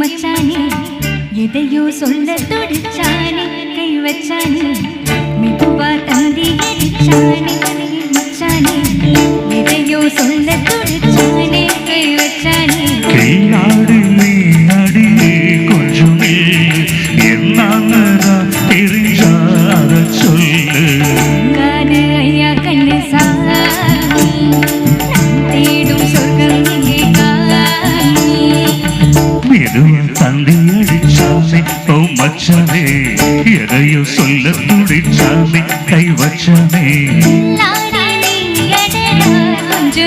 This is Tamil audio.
மச்சானே எதையோ சொல்ல துடிச்சானே கை வச்சானே மெதுவா தந்தி மச்சானே எதையோ சொல்ல துடிச்சானே. என் சந்தையடிச்சாமே ஓ மச்சாமே எதையோ சொல்ல துடிச்சாமே கை வச்சாமே கொஞ்சு